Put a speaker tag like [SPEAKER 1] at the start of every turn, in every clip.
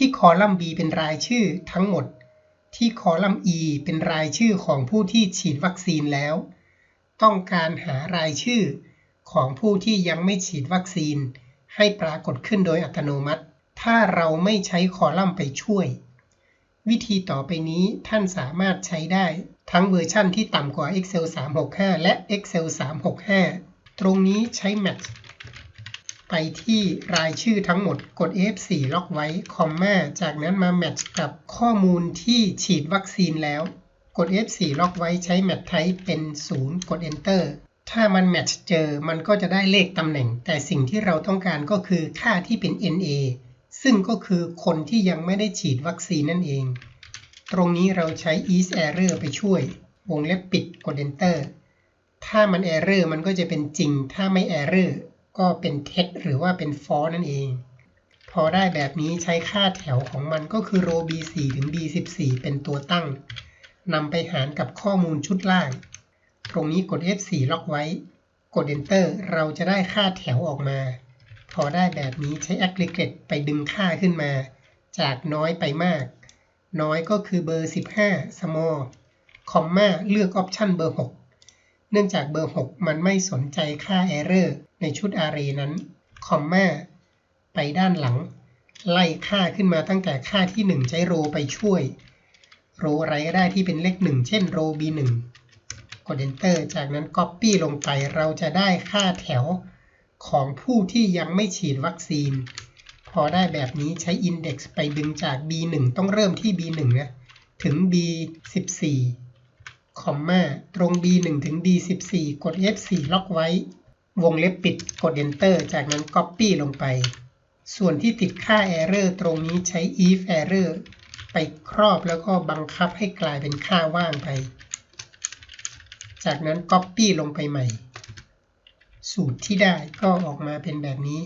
[SPEAKER 1] ที่คอลัมน์ B เป็นรายชื่อทั้งหมด ที่คอลัมน์ E เป็นรายชื่อของผู้ที่ฉีดวัคซีนแล้ว ต้องการหารายชื่อของผู้ที่ยังไม่ฉีดวัคซีน ให้ปรากฏขึ้นโดยอัตโนมัติ ถ้าเราไม่ใช้คอลัมน์ไปช่วย วิธีต่อไปนี้ท่านสามารถใช้ได้ทั้งเวอร์ชั่นที่ต่ำกว่า Excel 365 และ Excel 365 ตรงนี้ใช้ Match ไปที่รายชื่อทั้งหมดกด F4 ล็อกไว้คอมมาจากนั้นมา Match กับข้อมูลที่ฉีดวัคซีนแล้ว กด F4 ล็อกไว้ใช้ Match Type เป็น 0 กด Enter ถ้ามัน Match เจอมันก็จะได้เลขตำแหน่ง แต่สิ่งที่เราต้องการก็คือค่าที่เป็น NA ซึ่งก็คือคนที่ยังไม่ได้ฉีดวัคซีนนั่นเอง ตรงนี้เราใช้ is error ไปช่วย วงเล็บปิดกด enter ถ้ามัน error มันก็จะเป็นจริง ถ้าไม่ error ก็เป็นเท็จหรือว่าเป็น false นั่นเอง พอได้แบบนี้ใช้ค่าแถวของมันก็คือ row b4 ถึง b14 เป็นตัวตั้งนำไปหารกับข้อมูลชุดล่าง ตรงนี้กด F4 ล็อกไว้ กด enter เราจะได้ค่าแถวออกมา พอได้แบบนี้ใช้ aggregate ไปดึงค่าขึ้นมา จากน้อยไปมาก น้อยก็คือเบอร์ 15 small คอมมาเลือกออปชันเบอร์ 6 เนื่องจากเบอร์ 6 มันไม่สนใจค่า error ในชุด array นั้น คอมมาไปด้านหลัง ไล่ค่าขึ้นมาตั้งแต่ค่าที่ 1 ใช้โรไปช่วย โรอะไรก็ได้ที่เป็นเลข 1 เช่นโร b1 กด enter จากนั้น copy ลงไปเราจะได้ค่าแถวของผู้ที่ยังไม่ฉีดวัคซีน พอได้แบบนี้ใช้ index ไปดึงจาก b1 ต้องเริ่มที่ b1 นะ ถึง b14 คอมมาตรง b1 ถึง b14 กด f4 ล็อกไว้ วงเล็บปิดกด enter จากนั้น copy ลงไป ส่วนที่ติดค่า error ตรงนี้ใช้ if error ไปครอบแล้วก็บังคับให้กลายเป็นค่าว่างไป จากนั้น copy ลงไปใหม่ สูตรที่ได้ก็ออกมาเป็นแบบนี้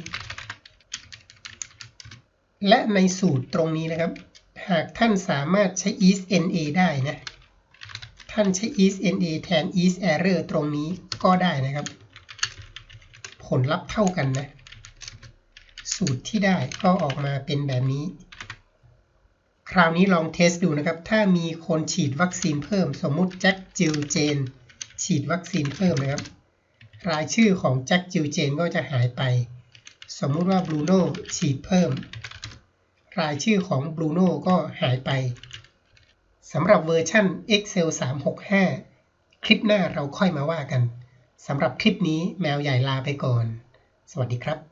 [SPEAKER 1] และในสูตรตรงนี้นะครับ หากท่านสามารถใช้ is na ได้นะ ท่านใช้ is na แทน is error ตรงนี้ก็ได้นะครับ ผลลัพธ์เท่ากันนะ สูตรที่ได้ก็ออกมาเป็นแบบนี้ คราวนี้ลองเทสดูนะครับ ถ้ามีคนฉีดวัคซีนเพิ่ม สมมุติแจ็คจิลเจน ฉีดวัคซีนเพิ่มนะครับ รายชื่อของแจ็คจิลเจนก็จะหายไป สมมุติว่าบรูโน่ฉีดเพิ่ม รายชื่อของบรูโน่ก็หายไป สำหรับเวอร์ชัน Excel 365 คลิปหน้าเราค่อยมาว่ากัน สำหรับคลิปนี้แมวใหญ่ลาไปก่อน สวัสดีครับ